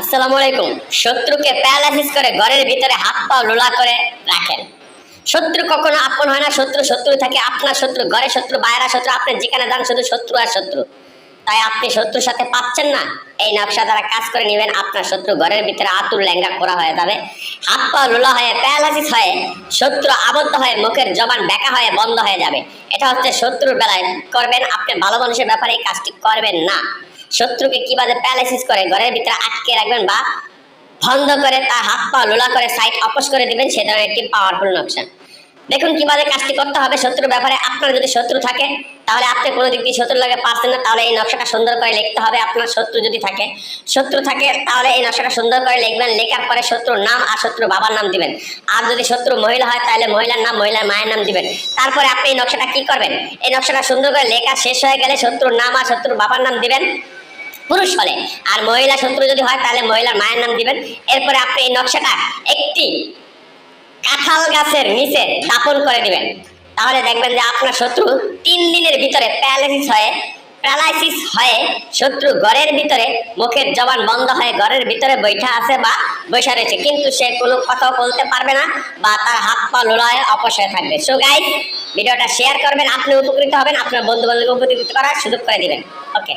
আসসালামু আলাইকুম। শত্রুকে প্যারালাইসিস করে ঘরের ভিতরে হাত পা লোলা করে রাখেন। শত্রু কখনো আপন হয় না, শত্রু শত্রু থাকে, আপনার শত্রু ঘরে শত্রু বাইরা শত্রু যেখানে যান শুধু শত্রু আর শত্রু। তাই আপনি শত্রুর সাথে পাচ্ছেন না, এই নকশা দ্বারা কাজ করে নেবেন, আপনার শত্রু ঘরের ভিতরে আতুর ল্যাঙ্গা করা হয়ে যাবে। হাত পা লোলা হয়ে, প্যারালাইসিস হয়ে, শত্রু আবদ্ধ হয়ে, মুখের জবান বেঁকা হয়ে, বন্ধ হয়ে যাবে। এটা হচ্ছে শত্রুর বেলায় করবেন, আপনি ভালো মানুষের ব্যাপারে এই কাজটি করবেন না। শত্রুকে কীভাবে প্যারালাইসিস করে? ঘরের ভিতরে আটকে রাখবেন বা বন্ধ করে তার হাত পা লোলা করে সাইড অপস করে দিবেন, সে ধরনের একটি পাওয়ারফুল নকশা দেখুন কীভাবে কাজটি করতে হবে শত্রুর ব্যাপারে। আপনার যদি শত্রু থাকে, তাহলে আপনি কোনো দিক দিয়ে শত্রু লাগে পারছেন না, তাহলে এই নকশাটা সুন্দর করে লিখতে হবে। আপনার শত্রু যদি থাকে, শত্রু থাকে, তাহলে এই নকশাটা সুন্দর করে লিখবেন। লেখার পরে শত্রুর নাম আর শত্রুর বাবার নাম দিবেন। আর যদি শত্রু মহিলা হয়, তাহলে মহিলার নাম, মহিলার মায়ের নাম দিবেন। তারপরে আপনি এই নকশাটা কি করবেন? এই নকশাটা সুন্দর করে লেখা শেষ হয়ে গেলে শত্রুর নাম আর শত্রুর বাবার নাম দিবেন। পুরুষ হলে আর মহিলা শত্রু যদি হয়, তাহলে মহিলার মায়ের নাম দিবেন। এরপরে আপনি এই নকশাটা একটি কাঁঠাল গাছের নিচে দাপন করে দিবেন। তাহলে দেখবেন যে আপনার শত্রু তিন দিনের ভিতরে প্যারালাইসিস হয়ে প্যারালাইসিস হয়ে শত্রু ঘরের ভিতরে, মুখের জবান বন্ধ হয়ে ঘরের ভিতরে বৈঠা আছে বা বৈশা রয়েছে। কিন্তু সে কোনো কথাও বলতে পারবে না বা তার হাত পা লোলায় অপসয় থাকবে। সো গাইস ভিডিওটা শেয়ার করবেন, আপনি উপকৃত হবেন, আপনার বন্ধু বান্ধবকে উপকৃত করার সুযোগ করে দিবেন। ওকে